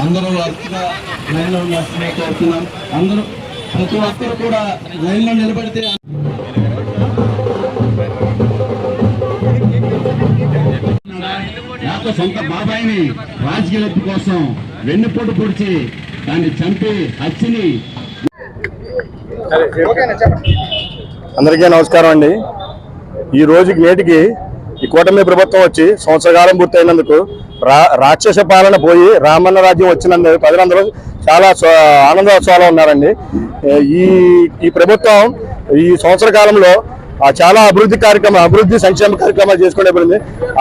అందరూ వరుసగా లైన్లో ఉండాల్సిన కోరుతున్నాం. అందరూ ప్రతి ఒక్కరు కూడా లైన్లో నిలబడితే నాకు సొంత బాబాయిని రాజకీయ లబ్ధి కోసం వెన్నుపోటు పొడిచి దాన్ని చంపి హత్యని అందరికీ నమస్కారం అండి. ఈ రోజుకి నేటికి ఈ కూటమి ప్రభుత్వం వచ్చి సంవత్సరకాలం పూర్తయినందుకు రా రాక్షస పాలన పోయి రామన్న రాజ్యం వచ్చినందుకు ప్రజలందరూ చాలా స్వ- ఆనందోత్సవాలు ఉన్నారండి. ఈ ఈ ప్రభుత్వం ఈ సంవత్సర కాలంలో చాలా అభివృద్ధి కార్యక్రమం అభివృద్ధి సంక్షేమ కార్యక్రమాలు చేసుకోవడం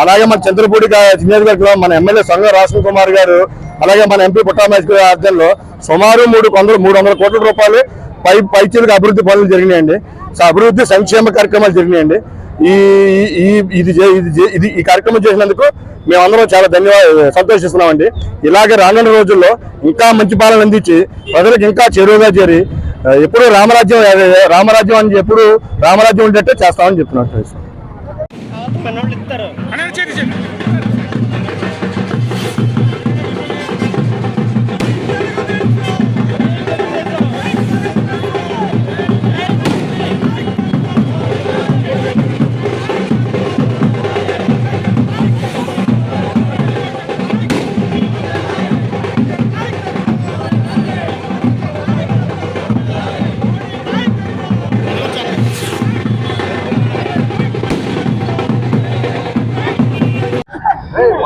అలాగే మన చంద్రపూడి గా- నియోజకవర్గంలో మన ఎమ్మెల్యే సంఘ రాజన్ కుమార్ గారు అలాగే మన ఎంపీ పుట్టామేష్ గారి ఆధ్వర్యంలో సుమారు మూడు వందల మూడు వందల కోట్ల రూపాయలు పై పైచీలకు అభివృద్ధి పనులు జరిగినాయండి. సో అభివృద్ధి సంక్షేమ కార్యక్రమాలు జరిగినాయండి. ఈ ఈ ఇది ఇది ఇది ఈ కార్యక్రమం చేసినందుకు మేమందరం చాలా ధన్యవాద సంతోషిస్తున్నామండి. ఇలాగే రానున్న రోజుల్లో ఇంకా మంచి పాలన అందించి ప్రజలకు ఇంకా చెరువుగా చేరి ఎప్పుడు రామరాజ్యం రామరాజ్యం అని ఎప్పుడు రామరాజ్యం ఉండేట్టే చేస్తామని చెప్తున్నారు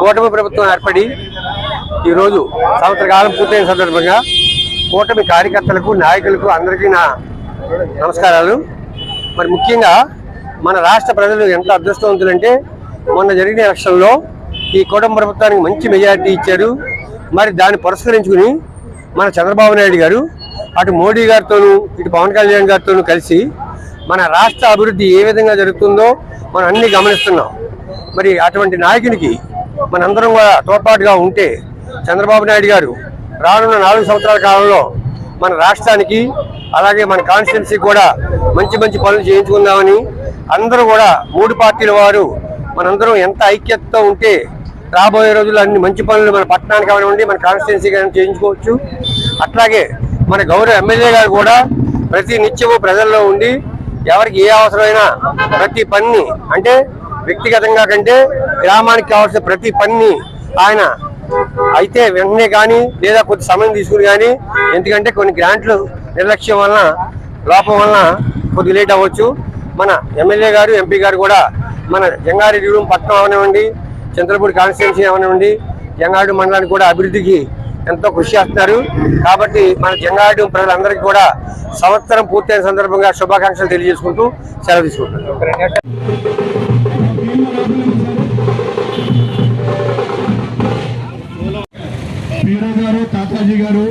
కూటమి ప్రభుత్వం ఏర్పడి ఈరోజు సంవత్సర కాలం పూర్తయిన సందర్భంగా కూటమి కార్యకర్తలకు నాయకులకు అందరికీ నా నమస్కారాలు. మరి ముఖ్యంగా మన రాష్ట్ర ప్రజలు ఎంత అదృష్టవంతులంటే మొన్న జరిగిన ఎలక్షన్లో ఈ కూటమి ప్రభుత్వానికి మంచి మెజారిటీ ఇచ్చారు మరి దాన్ని పురస్కరించుకుని మన చంద్రబాబు నాయుడు గారు అటు మోడీ గారితోనూ ఇటు పవన్ కళ్యాణ్ గారితోనూ కలిసి మన రాష్ట్ర అభివృద్ధి ఏ విధంగా జరుగుతుందో మనం అన్ని గమనిస్తున్నాం. మరి అటువంటి నాయకునికి మనందరం కూడా తోడ్పాటుగా ఉంటే చంద్రబాబు నాయుడు గారు రానున్న నాలుగు సంవత్సరాల కాలంలో మన రాష్ట్రానికి అలాగే మన కాన్స్టిట్యున్సీ కూడా మంచి మంచి పనులు చేయించుకుందామని అందరూ కూడా మూడు పార్టీల వారు మనందరం ఎంత ఐక్యతతో ఉంటే రాబోయే రోజుల్లో అన్ని మంచి పనులు మన పట్టణానికి కానివ్వండి మన కాన్స్టిట్యున్సీ కానీ చేయించుకోవచ్చు. అట్లాగే మన గౌరవ ఎమ్మెల్యే గారు కూడా ప్రతి నిత్యము ప్రజల్లో ఉండి ఎవరికి ఏ అవసరమైనా ప్రతి పని అంటే వ్యక్తిగతంగా కంటే గ్రామానికి కావాల్సిన ప్రతి పని ఆయన అయితే వెంటనే కానీ లేదా కొద్ది సమయం తీసుకుని కానీ ఎందుకంటే కొన్ని గ్రాంట్లు నిర్లక్ష్యం వలన లోపం వలన కొద్ది లేట్ అవ్వచ్చు. మన ఎమ్మెల్యే గారు ఎంపీ గారు కూడా మన జంగారెడ్డి పట్టణం అవనివ్వండి చంద్రపూడి కాన్స్టిట్యున్సీ అవనివ్వండి జంగారెడ్డి మండలానికి కూడా అభివృద్ధికి ఎంతో కృషి చేస్తున్నారు. కాబట్టి మన జంగారెడ్డి ప్రజలందరికీ కూడా సంవత్సరం పూర్తయిన సందర్భంగా శుభాకాంక్షలు తెలియజేసుకుంటూ సెలవు తీసుకుంటున్నాను. గారు గారు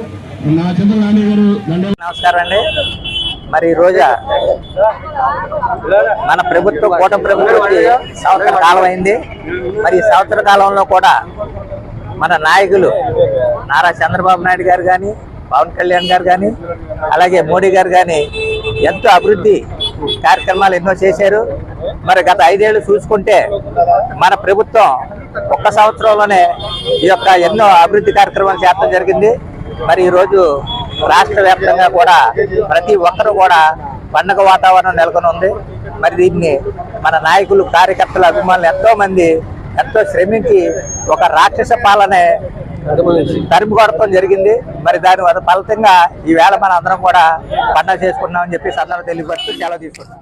నా చంద్ర నాని గారు నమస్కారం అండి. మరి రోజా రోజు మన ప్రభుత్వం కూటమి ప్రభుత్వానికి సంవత్సర కాలం అయింది. మరి సంవత్సర కాలంలో కూడా మన నాయకులు నారా చంద్రబాబు నాయుడు గారు కానీ పవన్ కళ్యాణ్ గారు కానీ అలాగే మోడీ గారు కానీ ఎంతో అభివృద్ధి కార్యక్రమాలు ఎన్నో చేశారు. మరి గత ఐదేళ్ళు చూసుకుంటే మన ప్రభుత్వం ఒక్క సంవత్సరంలోనే ఈ యొక్క ఎన్నో అభివృద్ధి కార్యక్రమాలు చేపడం జరిగింది. మరి ఈరోజు రాష్ట్ర వ్యాప్తంగా కూడా ప్రతి ఒక్కరు కూడా పండగ వాతావరణం నెలకొని ఉంది. మరి దీన్ని మన నాయకులు కార్యకర్తలు అభిమానులు ఎంతో మంది ఎంతో శ్రమించి ఒక రాక్షస పాలనే తరుపు కొడటం జరిగింది. మరి దాని వల్ల ఫలితంగా ఈవేళ మన అందరం కూడా పండగ చేసుకున్నామని చెప్పి సందర్భం తెలియపరుస్తూ సెలవు తీసుకున్నాం